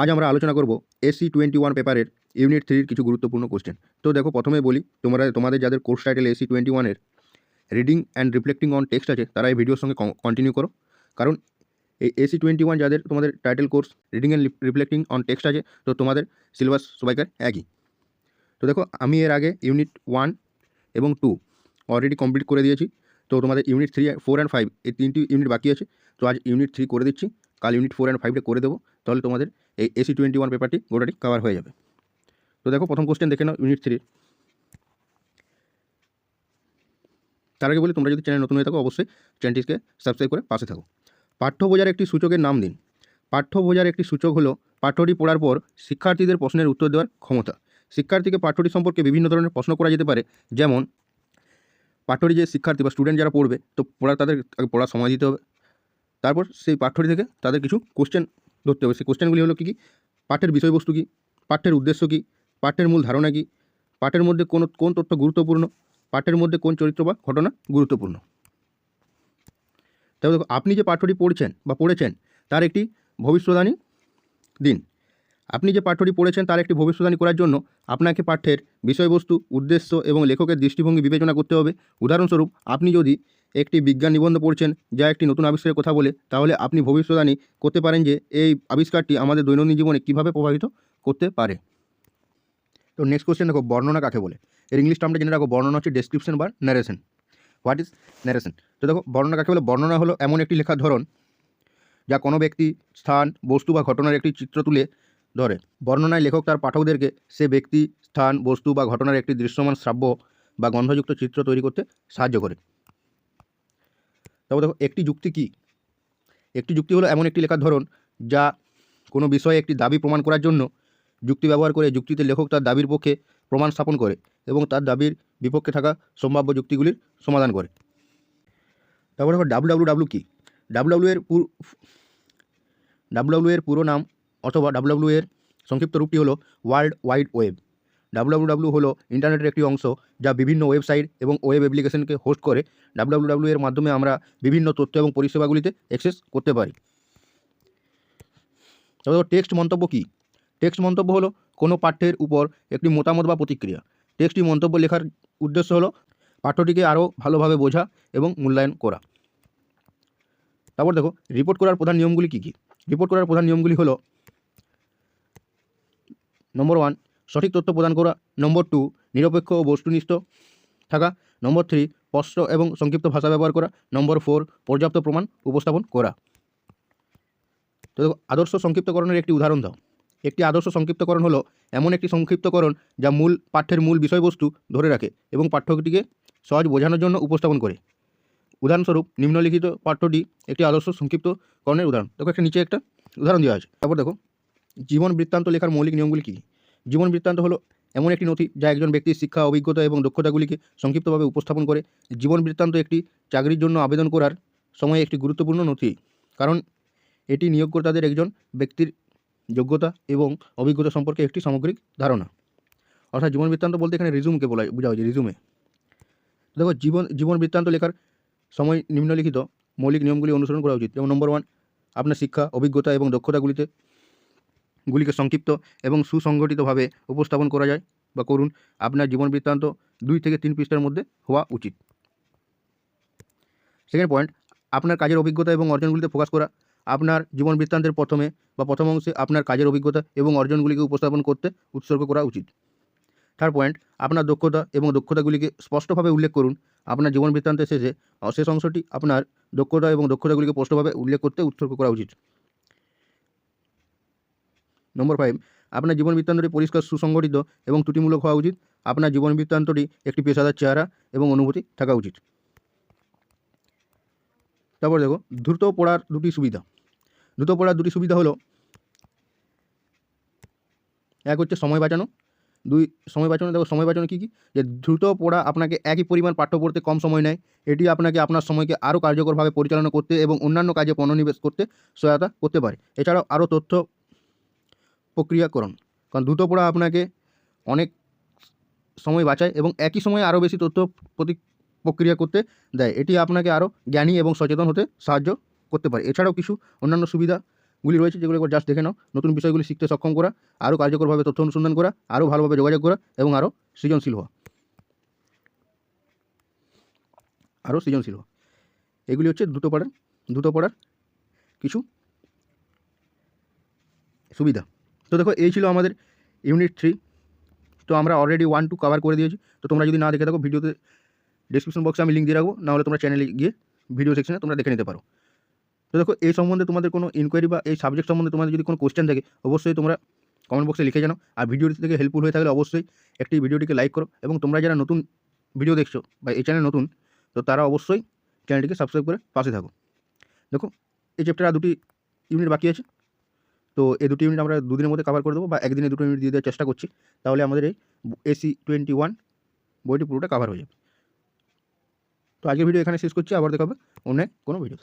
আজ আমরা আলোচনা করব এসসি টোয়েন্টি ওয়ান পেপারের ইউনিট থ্রির কিছু গুরুত্বপূর্ণ কোশ্চেন তো দেখো, প্রথমে বলি, তোমরা, তোমাদের যাদের কোর্স টাইটেল এসসি টোয়েন্টি ওয়ানের reading and reflecting on text আছে, তারা এই ভিডিওর সঙ্গে কন্টিনিউ করো। কারণ এই এসি টোয়েন্টি ওয়ান যাদের, তোমাদের title course reading and reflecting on text আছে, তো তোমাদের সিলেবাস সবাইকার একই। তো দেখো, আমি এর আগে ইউনিট ওয়ান এবং টু অলরেডি কমপ্লিট করে দিয়েছি। তো তোমাদের unit three four and five এই তিনটি ইউনিট বাকি আছে। তো আজ ইউনিট থ্রি করে দিচ্ছি। কাল ইউনিট ফোর অ্যান্ড ফাইভটা করে দেবো। তাহলে তোমাদের এই এসি টোয়েন্টি ওয়ান পেপারটি গোটাটি কভার হয়ে যাবে। তো দেখো, প্রথম কোশ্চেন দেখে নাও ইউনিট থ্রির তার আগে বলি, তোমরা যদি চ্যানেল নতুন হয়ে থাকো, অবশ্যই চ্যানেলটিকে সাবস্ক্রাইব করে পাশে থাকো। পাঠ্য বোঝার একটি সূচকের নাম দিন। পাঠ্য বোঝার একটি সূচক হলো, পাঠ্যটি পড়ার পর শিক্ষার্থীদের প্রশ্নের উত্তর দেওয়ার ক্ষমতা। শিক্ষার্থীকে পাঠ্যটি সম্পর্কে বিভিন্ন ধরনের প্রশ্ন করা যেতে পারে। যেমন, পাঠ্যটি যে শিক্ষার্থী বা স্টুডেন্ট যারা পড়বে, তো পড়া তাদের পড়ার সময় দিতে হবে। তারপর সেই পাঠ্যটি থেকে তাদের কিছু কোশ্চেন ধরতে হবে। সেই কোশ্চেনগুলি হলো কী কী? পাঠের বিষয়বস্তু কী? পাঠ্যের উদ্দেশ্য কী? পাঠ্যের মূল ধারণা কী? পাঠের মধ্যে কোন কোন তথ্য গুরুত্বপূর্ণ? পাঠের মধ্যে কোন চরিত্র বা ঘটনা গুরুত্বপূর্ণ? তবে দেখো, আপনি যে পাঠ্যটি পড়ছেন বা পড়েছেন, তার একটি ভবিষ্যদ্বাণী দিন। আপনি যে পাঠ্যটি পড়েছেন, তার একটি ভবিষ্যদ্বাণী করার জন্য আপনাকে পাঠ্যের বিষয়বস্তু, উদ্দেশ্য এবং লেখকের দৃষ্টিভঙ্গি বিবেচনা করতে হবে। উদাহরণস্বরূপ, আপনি যদি একটি বিজ্ঞান নিবন্ধ পড়ছেন, যা একটি নতুন আবিষ্কারের কথা বলে, তাহলে আপনি ভবিষ্যদ্বাণী করতে পারেন যে এই আবিষ্কারটি আমাদের দৈনন্দিন জীবনে কীভাবে প্রভাবিত করতে পারে। তো নেক্সট কোশ্চেন দেখো, বর্ণনা কাকে বলে? এর ইংলিশ টার্মটা জেনে রাখো, বর্ণনা হচ্ছে ডেসক্রিপশন বা ন্যারেশন হোয়াট ইজ ন্যারেশন তো দেখো, বর্ণনা কাকে বলে? বর্ণনা হলো এমন একটি লেখার ধরন, যা কোনো ব্যক্তি, স্থান, বস্তু বা ঘটনার একটি চিত্র তুলে ধরে। বর্ণনায় লেখক তার পাঠকদেরকে সে ব্যক্তি, স্থান, বস্তু বা ঘটনার একটি দৃশ্যমান শ্রাব্য বা গন্ধযুক্ত চিত্র তৈরি করতে সাহায্য করে। তারপর দেখো, একটি যুক্তি কী? একটি যুক্তি হলো এমন একটি লেখার ধরন যা কোনো বিষয়ে একটি দাবি প্রমাণ করার জন্য যুক্তি ব্যবহার করে যুক্তিতে লেখক তার দাবির পক্ষে প্রমাণ স্থাপন করে এবং তার দাবির বিপক্ষে থাকা সম্ভাব্য যুক্তিগুলির সমাধান করে। তারপর দেখো ডাব্লু ডাব্লু ডাব্লু কী? ডাব্লু এর পুর ডাব্লু এর পুরো নাম অথবা ডাব্লু এর সংক্ষিপ্ত রূপটি হলো ওয়ার্ল্ড ওয়াইড ওয়েব। ডাব্লু হলো ইন্টারনেটের একটি অংশ যা বিভিন্ন ওয়েবসাইট এবং ওয়েব অ্যাপ্লিকেশনকে হোস্ট করে। ডাব্লু এর মাধ্যমে আমরা বিভিন্ন তথ্য এবং পরিষেবাগুলিতে অ্যাক্সেস করতে পারি। তারপর টেক্সট মন্তব্য কী? টেক্সট মন্তব্য হলো কোনো পাঠ্যের উপর একটি মতামত বা প্রতিক্রিয়া। টেক্সটটি মন্তব্য লেখার উদ্দেশ্য হলো পাঠ্যটিকে আরও ভালোভাবে বোঝা এবং মূল্যায়ন করা। তারপর দেখো রিপোর্ট করার প্রধান নিয়মগুলি কী কী? রিপোর্ট করার প্রধান নিয়মগুলি হলো নম্বর ওয়ান সঠিক তথ্য প্রদান করা। নম্বর টু নিরপেক্ষ ও বস্তুনিষ্ঠ থাকা। নম্বর থ্রি স্পষ্ট এবং সংক্ষিপ্ত ভাষা ব্যবহার করা। নম্বর ফোর পর্যাপ্ত প্রমাণ উপস্থাপন করা। তো আদর্শ সংক্ষিপ্তকরণের একটি উদাহরণ দাও। একটি আদর্শ সংক্ষিপ্তকরণ হলো এমন একটি সংক্ষিপ্তকরণ যা মূল পাঠ্যের মূল বিষয়বস্তু ধরে রাখে এবং পাঠ্যটিকে সহজ বোঝানোর জন্য উপস্থাপন করে। উদাহরণস্বরূপ, নিম্নলিখিত পাঠ্যটি একটি আদর্শ সংক্ষিপ্তকরণের উদাহরণ। দেখো একটা নিচে একটা উদাহরণ দেওয়া আছে। তারপর দেখো, জীবন বৃত্তান্ত লেখার মৌলিক নিয়মগুলি কী? জীবন বৃত্তান্ত হলো এমন একটি নথি যা একজন ব্যক্তির শিক্ষা, অভিজ্ঞতা এবং দক্ষতাগুলিকে সংক্ষিপ্তভাবে উপস্থাপন করে জীবন বৃত্তান্ত একটি চাকরির জন্য আবেদন করার সময় একটি গুরুত্বপূর্ণ নথি। কারণ এটি নিয়োগকর্তাদের একজন ব্যক্তির যোগ্যতা এবং অভিজ্ঞতা সম্পর্কে একটি সামগ্রিক ধারণা। অর্থাৎ জীবন বৃত্তান্ত বলতে এখানে রিজুমকে বলা বোঝা হয়েছে রিজুমে দেখো, জীবন জীবন বৃত্তান্ত লেখার সময় নিম্নলিখিত মৌলিক নিয়মগুলি অনুসরণ করা উচিত। যেমন নম্বর ওয়ান আপনার শিক্ষা, অভিজ্ঞতা এবং দক্ষতাগুলিতে গুলিকে সংক্ষিপ্ত এবং সুসংগঠিতভাবে উপস্থাপন করা যায় বা করুন। আপনার জীবন বৃত্তান্ত দুই থেকে তিন পৃষ্ঠার মধ্যে হওয়া উচিত। সেকেন্ড পয়েন্ট আপনার কাজের অভিজ্ঞতা এবং অর্জনগুলিতে ফোকাস করা। আপনার জীবন বৃত্তান্তের প্রথমে বা প্রথম অংশে আপনার কাজের অভিজ্ঞতা এবং অর্জনগুলিকে উপস্থাপন করতে উৎসর্গ করা উচিত। থার্ড পয়েন্ট আপনার দক্ষতা এবং দক্ষতাগুলিকে স্পষ্টভাবে উল্লেখ করুন। আপনার জীবন বৃত্তান্তের শেষে আহ, শেষ অংশটি আপনার দক্ষতা এবং দক্ষতাগুলিকে স্পষ্টভাবে উল্লেখ করতে উৎসর্গ করা উচিত। নম্বর ফাইভ আপনার জীবন বৃত্তান্তটি পরিষ্কার, সুসংগঠিত এবং ত্রুটিমূলক হওয়া উচিত। আপনার জীবন বৃত্তান্তটি একটি পেশাদার চেহারা এবং অনুভূতি থাকা উচিত। তারপর দেখো, দ্রুত পড়ার দুটি সুবিধা। দ্রুত পড়ার দুটি সুবিধা হলো, এক হচ্ছে সময় বাঁচানো। দুই, সময় বাঁচানো, দেখো, সময় বাঁচানো কী কী? যে দ্রুত পড়া আপনাকে একই পরিমাণ পাঠ্য পড়তে কম সময় নেয়। এটি আপনাকে আপনার সময়কে আরও কার্যকরভাবে পরিচালনা করতে এবং অন্যান্য কাজে মনোনিবেশ করতে সহায়তা করতে পারে। এছাড়াও আরও তথ্য প্রক্রিয়াকরণ। কারণ দ্রুত পড়া আপনাকে অনেক সময় বাঁচায় এবং একই সময়ে আরও বেশি তথ্য প্রতি প্রক্রিয়া করতে দেয়। এটি আপনাকে আরও জ্ঞানী এবং সচেতন হতে সাহায্য করতে পারে। এছাড়াও কিছু অন্যান্য সুবিধাগুলি রয়েছে যেগুলো একবার জাস্ট দেখে নাও। নতুন বিষয়গুলি শিখতে সক্ষম করা, আরও কার্যকরভাবে তথ্য অনুসন্ধান করা, আরও ভালোভাবে যোগাযোগ করা এবং আরও সৃজনশীল হওয়া। আরও সৃজনশীল হওয়া। এগুলি হচ্ছে দ্রুত পড়ার দ্রুত পড়ার কিছু সুবিধা। তো দেখো, এই ছিল আমাদের ইউনিট থ্রি তো আমরা অলরেডি ওয়ান টু কভার করে দিয়েছি। তো তোমরা যদি না দেখে থাকো, ভিডিওতে ডিসক্রিপশন বক্সে আমি লিঙ্ক দিয়ে রাখব। নাহলে তোমরা চ্যানেলে গিয়ে ভিডিও সেকশনে তোমরা দেখে নিতে পারো। তো দেখো, এই সম্বন্ধে তোমাদের কোনো ইনকোয়ারি বা এই সাবজেক্ট সম্বন্ধে তোমাদের যদি কোনো কোশ্চেন থাকে, অবশ্যই তোমরা কমেন্ট বক্সে লিখে জানো আর ভিডিওটি থেকে হেল্পফুল হয়ে থাকলে অবশ্যই একটি ভিডিওটিকে লাইক করো। এবং তোমরা যারা নতুন ভিডিও দেখছ বা এই চ্যানেল নতুন, তো তারা অবশ্যই চ্যানেলটিকে সাবস্ক্রাইব করে পাশে থাকো। দেখো, এই চ্যাপ্টার আর দুটি ইউনিট বাকি আছে। তো এই দুটি ইউনিট আমরা দুদিনের মধ্যে কভার করে দেবো বা একদিনে দুটো ইউনিট দিয়ে দেওয়ার চেষ্টা করছি, তাহলে আমাদের এই এসি টোয়েন্টি ওয়ান বইটি পুরোটা কভার হয়ে যাবে। তো আজকের ভিডিও এখানে শেষ করছি, আবার দেখাবে অন্য কোনো ভিডিও